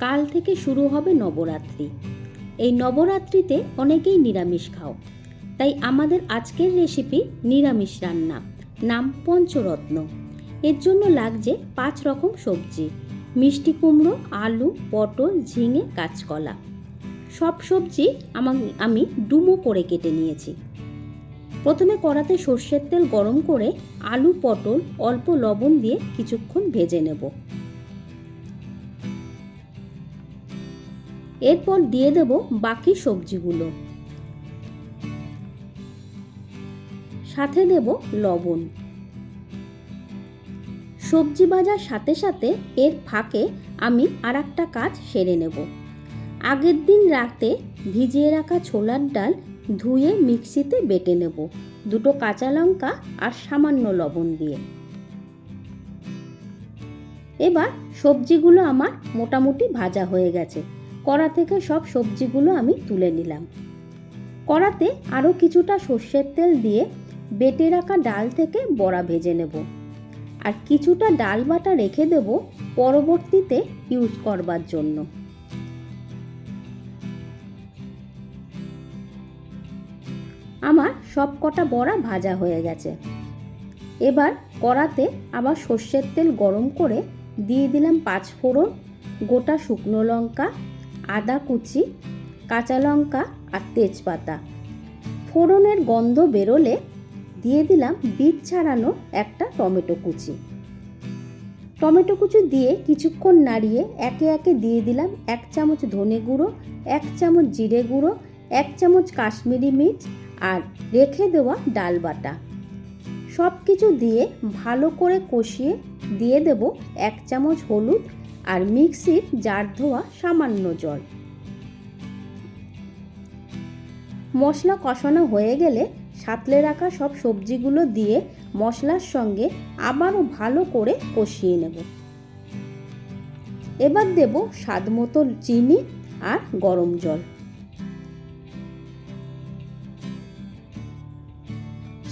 কাল থেকে শুরু হবে নবরাত্রি। এই নবরাত্রিতে অনেকেই নিরামিষ খাও। তাই আমাদের আজকের রেসিপি নিরামিষ রান্না, নাম পঞ্চরত্ন। এর জন্য লাগছে পাঁচ রকম সবজি, মিষ্টি কুমড়ো, আলু, পটল, ঝিঙে, কাঁচকলা। সব সবজি আমা- আমি ডুমো করে কেটে নিয়েছি। প্রথমে কড়াতে সর্ষের তেল গরম করে আলু, পটল, অল্প লবণ দিয়ে কিছুক্ষণ ভেজে নেব। এরপর দিয়ে দেব বাকি সবজিগুলো। সাথে দেব লবণ। সবজি ভাজার সাথে সাথে এর ফাঁকে আমি আর একটা কাজ সেরে নেব। আগের দিন রাতে ভিজিয়ে রাখা ছোলার ডাল ধুয়ে মিক্সিতে বেটে নেব দুটো কাঁচা লঙ্কা আর সামান্য লবণ দিয়ে। এবার সবজিগুলো আমার মোটামুটি ভাজা হয়ে গেছে। কড়া থেকে সব সবজিগুলো আমি তুলে নিলাম। কড়াতে আরও কিছুটা সর্ষের তেল দিয়ে বেটে রাখা ডাল থেকে বড়া ভেজে নেব। আর কিছুটা ডাল বাটা রেখে দেব পরবর্তীতে ইউজ করবার জন্য। আমার সব কটা বড়া ভাজা হয়ে গেছে। এবার কড়াতে আবার সর্ষের তেল গরম করে দিয়ে দিলাম পাঁচ ফোড়ন, গোটা শুকনো লঙ্কা আদা কুচি, কাঁচা লঙ্কা আর তেজপাতা। ফোড়নের গন্ধ বেরোলে দিয়ে দিলাম বীজ ছাড়ানো একটা টমেটো কুচি। টমেটো কুচি দিয়ে কিছুক্ষণ নাড়িয়ে একে একে দিয়ে দিলাম এক চামচ ধনে গুঁড়ো, এক চামচ জিরে গুঁড়ো, এক চামচ কাশ্মীরি মির্চ আর রেখে দেওয়া ডাল বাটা। সব কিছু দিয়ে ভালো করে কষিয়ে দিয়ে দেব এক চামচ হলুদ আর মিক্সির জার ধোয়া সামান্য জল। মশলা কষানো হয়ে গেলে সাতলে রাখা সব সবজিগুলো দিয়ে মশলার সঙ্গে আবারও ভালো করে কষিয়ে নেব। এবার দেব স্বাদ মতো চিনি আর গরম জল।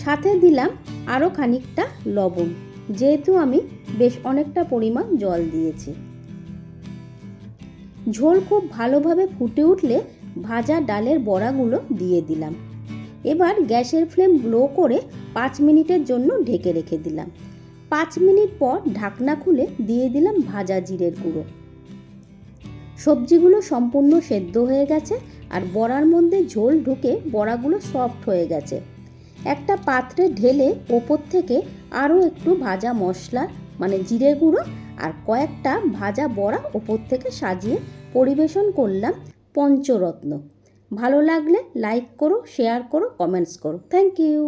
সাথে দিলাম আরও খানিকটা লবণ, যেহেতু আমি বেশ অনেকটা পরিমাণ জল দিয়েছি। ঝোল খুব ভালোভাবে ফুটে উঠলে ভাজা ডালের বড়াগুলো দিয়ে দিলাম। এবার গ্যাসের ফ্লেম লো করে পাঁচ মিনিটের জন্য ঢেকে রেখে দিলাম। পাঁচ মিনিট পর ঢাকনা খুলে দিয়ে দিলাম ভাজা জিরের গুঁড়ো। সবজিগুলো সম্পূর্ণ সেদ্ধ হয়ে গেছে আর বড়ার মধ্যে ঝোল ঢুকে বড়াগুলো সফট হয়ে গেছে। একটা পাত্রে ঢেলে ওপর থেকে আরও একটু ভাজা মশলা মানে জিরে গুঁড়ো আর কয়েকটা ভাজা বড়া ওপর থেকে সাজিয়ে পরিবেশন করলাম পঞ্চরত্ন। ভালো লাগলে লাইক করো শেয়ার করো কমেন্টস করো। Thank you